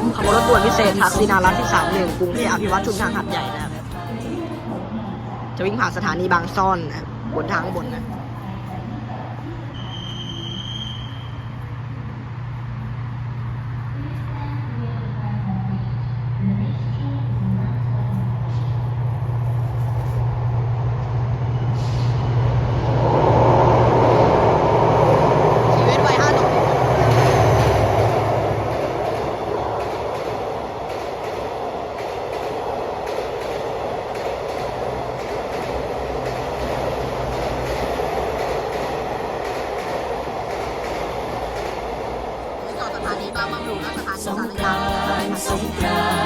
มขบวนรถด่วนพิเศษทักซีนารัฐที่สามหนึ่งกรุงเทพอภิวัตชุมทางหัดใหญ่นะครับ จะวิ่งผ่านสถานีบางซ่อนนะบนทางบนนะ ถานีบางบำรุงและสถานีสารยาสงกรานต์